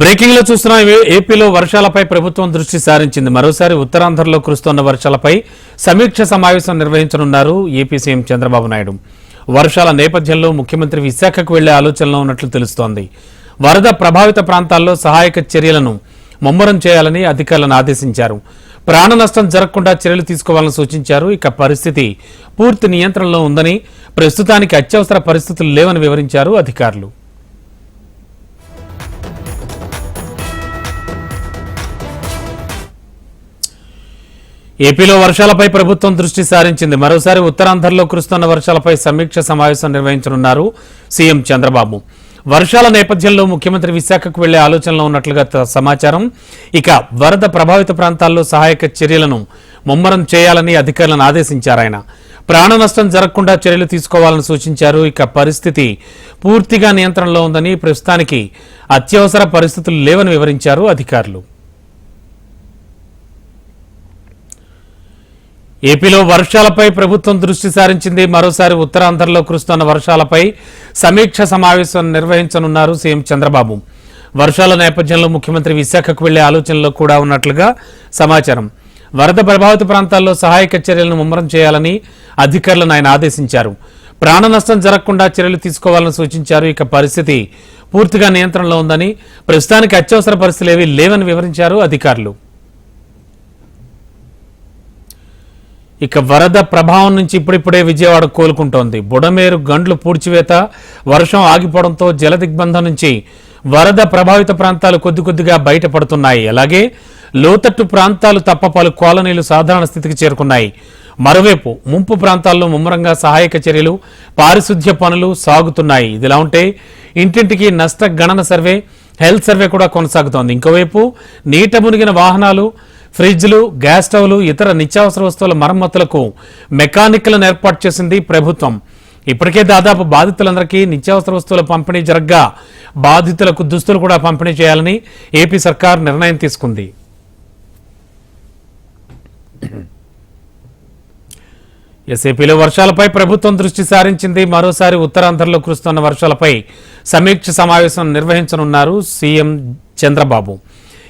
బ్రేకింగ్లో చూస్తున్నాం ఏపీలో వర్షాలపై ప్రభుత్వం దృష్టి సారించింది. మరోసారి ఉత్తరాంధ్రలో కురుస్తున్న వర్షాలపై సమీక్ష సమావేశం నిర్వహించనున్నారు ఏపీ సీఎం చంద్రబాబు నాయుడు. వర్షాల నేపథ్యంలో ముఖ్యమంత్రి విశాఖకు వెళ్ళే ఆలోచనలో ఉన్నట్లు తెలుస్తోంది. వరద ప్రభావిత ప్రాంతాల్లో సహాయక చర్యలను ముమ్మరం చేయాలని అధికారులను ఆదేశించారు. ప్రాణ నష్టం జరగకుండా చర్యలు తీసుకోవాలని సూచించారు. ఇక పరిస్థితి పూర్తి నియంత్రణలో ఉందని ప్రస్తుతానికి అత్యవసర పరిస్థితులు లేవని వివరించారు అధికారులు. ఏపీలో వర్షాలపై ప్రభుత్వం దృష్టి సారించింది. మరోసారి ఉత్తరాంధ్రలో కురుస్తున్న వర్షాలపై సమీక్ష సమావేశం నిర్వహించనున్నారు సీఎం చంద్రబాబు. వర్షాల నేపథ్యంలో ముఖ్యమంత్రి విశాఖకు వెళ్ళే ఆలోచనలో ఉన్నట్లుగా సమాచారం. ఇక వరద ప్రభావిత ప్రాంతాల్లో సహాయక చర్యలను ముమ్మరం చేయాలని అధికారులను ఆదేశించారు ఆయన. ప్రాణ నష్టం జరగకుండా చర్యలు తీసుకోవాలని సూచించారు. ఇక పరిస్థితి పూర్తిగా నియంత్రణలో ఉందని ప్రస్తుతానికి అత్యవసర పరిస్థితులు లేవని వివరించారు అధికారులు. ఏపీలో వర్షాలపై ప్రభుత్వం దృష్టి సారించింది. మరోసారి ఉత్తరాంధ్రలో కురుస్తున్న వర్షాలపై సమీక్ష సమావేశం నిర్వహించనున్నారు సీఎం చంద్రబాబు. వర్షాల నేపథ్యంలో ముఖ్యమంత్రి విశాఖకు వెళ్ళే ఆలోచనలో కూడా ఉన్నట్లుగా సమాచారం. వరద ప్రభావిత ప్రాంతాల్లో సహాయక చర్యలను ముమ్మరం చేయాలని అధికారులను ఆయన ఆదేశించారు. ప్రాణ నష్టం జరగకుండా చర్యలు తీసుకోవాలని సూచించారు. ఇక పరిస్థితి పూర్తిగా నియంత్రణలో ఉందని ప్రస్తుతానికి అత్యవసర పరిస్థితులు ఏవీ లేవని వివరించారు అధికారులు. ఇక వరద ప్రభావం నుంచి ఇప్పుడిప్పుడే విజయవాడ కోలుకుంటోంది. బుడమేరు గండ్లు పూడ్చివేత వర్షం ఆగిపోవడంతో జల దిగ్బంధం నుంచి వరద ప్రభావిత ప్రాంతాలు కొద్ది కొద్దిగా బయటపడుతున్నాయి. అలాగే లోతట్టు ప్రాంతాలు తప్ప పలు కాలనీలు సాధారణ స్థితికి చేరుకున్నాయి. మరోవైపు ముంపు ప్రాంతాల్లో ముమ్మరంగా సహాయక చర్యలు పారిశుద్ధ్య పనులు సాగుతున్నాయి. ఇదిలా ఉంటే ఇంటింటికి నష్ట గణన సర్వే హెల్త్ సర్వే కూడా కొనసాగుతోంది. ఇంకోవైపు నీట మునిగిన వాహనాలు ఫ్రిడ్జ్లు గ్యాస్ స్టవ్లు ఇతర నిత్యావసర వస్తువుల మరమ్మతులకు మెకానిక్లను ఏర్పాటు చేసింది ప్రభుత్వం. ఇప్పటికే దాదాపు బాధితులందరికీ నిత్యావసర వస్తువుల పంపిణీ జరగ్గా బాధితులకు దుస్తులు కూడా పంపిణీ చేయాలని ఏపీ సర్కార్ నిర్ణయం తీసుకుంది. ఎస్ఏపీలో వర్షాలపై ప్రభుత్వం దృష్టి సారించింది. మరోసారి ఉత్తరాంధ్రలో కురుస్తున్న వర్షాలపై సమీక్ష సమావేశం నిర్వహించనున్నారు సీఎం చంద్రబాబు.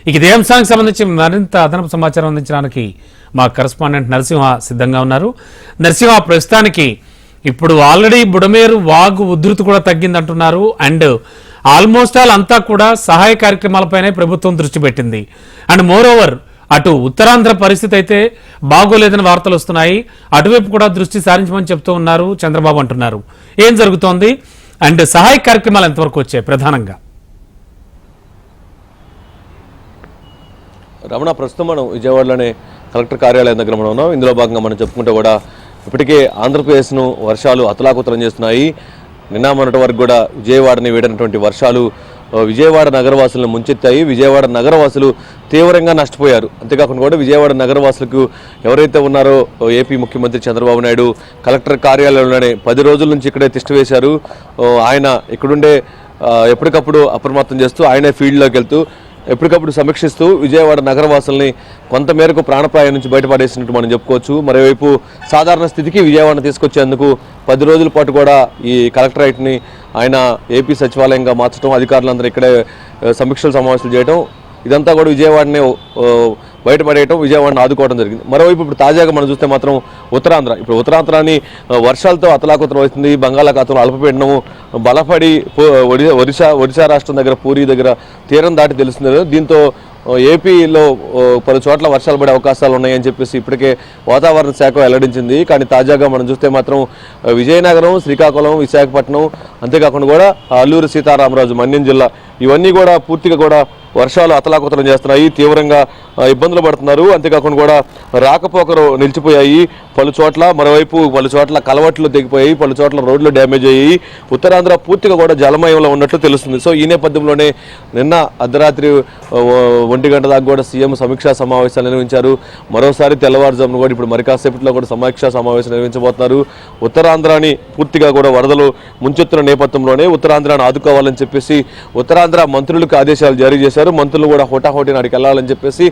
ఇక ఇదే అంశానికి సంబంధించి మరింత అదనపు సమాచారం అందించడానికి మా కరస్పాండెంట్ నరసింహ సిద్ధంగా ఉన్నారు. నరసింహ ప్రస్తుతానికి ఇప్పుడు ఆల్రెడీ బుడమేరు వాగు ఉధృతి కూడా తగ్గిందంటున్నారు. అండ్ ఆల్మోస్ట్ ఆల్ అంతా కూడా సహాయ కార్యక్రమాలపైనే ప్రభుత్వం దృష్టి పెట్టింది. అండ్ మోర్ ఓవర్ అటు ఉత్తరాంధ్ర పరిస్థితి అయితే బాగోలేదని వార్తలు వస్తున్నాయి. అటువైపు కూడా దృష్టి సారించమని చెప్తూ ఉన్నారు చంద్రబాబు అంటున్నారు. ఏం జరుగుతోంది? అండ్ సహాయ కార్యక్రమాలు ఎంతవరకు వచ్చాయి ప్రధానంగా? రమణ ప్రస్తుతం మనం విజయవాడలోనే కలెక్టర్ కార్యాలయం దగ్గర మనం ఉన్నాం. ఇందులో భాగంగా మనం చెప్పుకుంటే కూడా ఇప్పటికే ఆంధ్రప్రదేశ్ను వర్షాలు అతలాకుతలం చేస్తున్నాయి. నిన్న మొన్నటి వరకు కూడా విజయవాడని వీడినటువంటి వర్షాలు విజయవాడ నగరవాసులను ముంచెత్తాయి. విజయవాడ నగరవాసులు తీవ్రంగా నష్టపోయారు. అంతేకాకుండా కూడా విజయవాడ నగరవాసులకు ఎవరైతే ఉన్నారో ఏపీ ముఖ్యమంత్రి చంద్రబాబు నాయుడు కలెక్టర్ కార్యాలయంలోనే పది రోజుల నుంచి ఇక్కడే తిష్టి వేశారు. ఆయన ఇక్కడుండే ఎప్పటికప్పుడు అప్రమత్తం చేస్తూ ఆయనే ఫీల్డ్లోకి వెళ్తూ ఎప్పటికప్పుడు సమీక్షిస్తూ విజయవాడ నగరవాసుల్ని కొంతమేరకు ప్రాణప్రాయం నుంచి బయటపడేసినట్టు మనం చెప్పుకోవచ్చు. మరోవైపు సాధారణ స్థితికి విజయవాడను తీసుకొచ్చేందుకు పది రోజుల పాటు కూడా ఈ కలెక్టరేట్ని ఆయన ఏపీ సచివాలయంగా మార్చడం అధికారులందరూ ఇక్కడే సమీక్షలు సమావేశాలు చేయడం ఇదంతా కూడా విజయవాడని బయటపడేయటం విజయవాడని ఆదుకోవడం జరిగింది. మరోవైపు ఇప్పుడు తాజాగా మనం చూస్తే మాత్రం ఉత్తరాంధ్ర. ఇప్పుడు ఉత్తరాంధ్రాన్ని వర్షాలతో అతలాకుతలం అవుతుంది బంగాళాఖాతంలో అల్పపీడనము బలపడి ఒడి- ఒడిశా ఒడిశా రాష్ట్రం దగ్గర పూరి దగ్గర తీరం దాటి తెలుస్తుంది దీంతో ఏపీలో పలు చోట్ల వర్షాలు పడే అవకాశాలు ఉన్నాయని చెప్పేసి ఇప్పటికే వాతావరణ శాఖ వెల్లడించింది. కానీ తాజాగా మనం చూస్తే మాత్రం విజయనగరం శ్రీకాకుళం విశాఖపట్నం అంతేకాకుండా కూడా అల్లూరు సీతారామరాజు మన్యం జిల్లా ఇవన్నీ కూడా పూర్తిగా కూడా వర్షాలు అతలాకుతలం చేస్తున్నాయి తీవ్రంగా ఇబ్బందులు పడుతున్నారు. అంతేకాకుండా కూడా రాకపోకలు నిలిచిపోయాయి. పలు చోట్ల మరోవైపు పలు చోట్ల కలవట్లు తెగిపోయాయి. పలు చోట్ల రోడ్లు డ్యామేజ్ అయ్యాయి. ఉత్తరాంధ్ర పూర్తిగా కూడా జలమయంలో ఉన్నట్లు తెలుస్తుంది. సో ఈ నేపథ్యంలోనే నిన్న అర్ధరాత్రి ఒంటి గంట దాకా కూడా సీఎం సమీక్షా సమావేశాలు నిర్వహించారు. మరోసారి తెల్లవారుజామున కూడా ఇప్పుడు మరి కాసేపట్లో కూడా సమీక్షా సమావేశం నిర్వహించబోతున్నారు. ఉత్తరాంధ్రాని పూర్తిగా కూడా వరదలు ముంచెత్తున్న నేపథ్యంలోనే ఉత్తరాంధ్రాన్ని ఆదుకోవాలని చెప్పేసి ఉత్తరాంధ్ర మంత్రులకు ఆదేశాలు జారీ చేశారు. మంత్రులు కూడా హోటాహోటీ నాడికి వెళ్ళాలని చెప్పేసి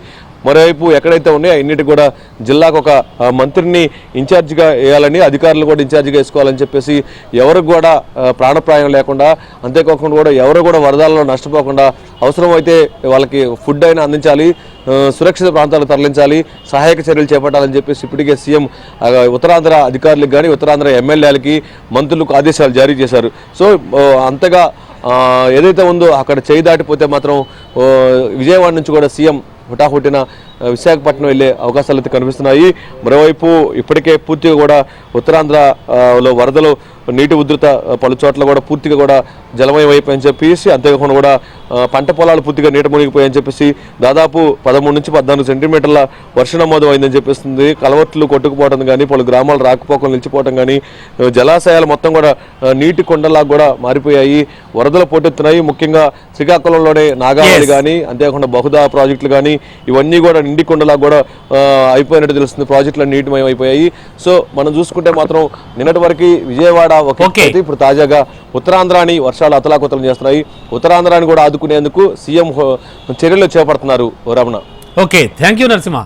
మరోవైపు ఎక్కడైతే ఉన్నాయో అన్నిటి కూడా జిల్లాకు ఒక మంత్రిని ఇన్ఛార్జిగా వేయాలని అధికారులు కూడా ఇన్ఛార్జిగా వేసుకోవాలని చెప్పేసి ఎవరికి కూడా ప్రాణప్రాయం లేకుండా అంతేకాకుండా కూడా ఎవరు కూడా వరదలలో నష్టపోకుండా అవసరమైతే వాళ్ళకి ఫుడ్ అయినా అందించాలి సురక్షిత ప్రాంతాలకు తరలించాలి సహాయక చర్యలు చేపట్టాలని చెప్పేసి ఇప్పటికే సీఎం ఉత్తరాంధ్ర అధికారులకు కానీ ఉత్తరాంధ్ర ఎమ్మెల్యేలకి మంత్రులకు ఆదేశాలు జారీ చేశారు. సో అంతగా ఏదైతే ఉందో అక్కడ చేయి దాటిపోతే మాత్రం విజయవాడ నుంచి కూడా సీఎం హుటాహుటిన విశాఖపట్నం వెళ్ళే అవకాశాలు అయితే కనిపిస్తున్నాయి. మరోవైపు ఇప్పటికే పూర్తిగా కూడా ఉత్తరాంధ్రలో వరదలు నీటి ఉధృత పలు చోట్ల కూడా పూర్తిగా కూడా జలమయం అయిపోయని చెప్పేసి అంతేకాకుండా కూడా పంట పొలాలు పూర్తిగా నీట మునిగిపోయాయని చెప్పేసి దాదాపు పదమూడు నుంచి పద్నాలుగు సెంటీమీటర్ల వర్ష నమోదు అయిందని చెప్పేస్తుంది. కలవట్లు కొట్టుకుపోవడం కానీ పలు గ్రామాలు రాకపోకలు నిలిచిపోవడం కానీ జలాశయాలు మొత్తం కూడా నీటి కొండలాగా కూడా మారిపోయాయి. వరదలు పోటెత్తున్నాయి. ముఖ్యంగా శ్రీకాకుళంలోనే నాగావళి. కానీ అంతేకాకుండా బహుదా ప్రాజెక్టులు కానీ ఇవన్నీ కూడా నిండి కొండలా కూడా అయిపోయినట్టు తెలుస్తుంది. ప్రాజెక్టులు నీటిమయం అయిపోయాయి సో మనం చూసుకుంటే మాత్రం నిన్నటి వరకు విజయవాడ ఒక ఇప్పుడు తాజాగా ఉత్తరాంధ్రాని వర్షాలు అతలాకుతలం చేస్తున్నాయి. ఉత్తరాంధ్రాని కూడా ఆదుకునేందుకు సీఎం చర్యలు చేపడుతున్నారు Ramana. Okay thank you Narasimha.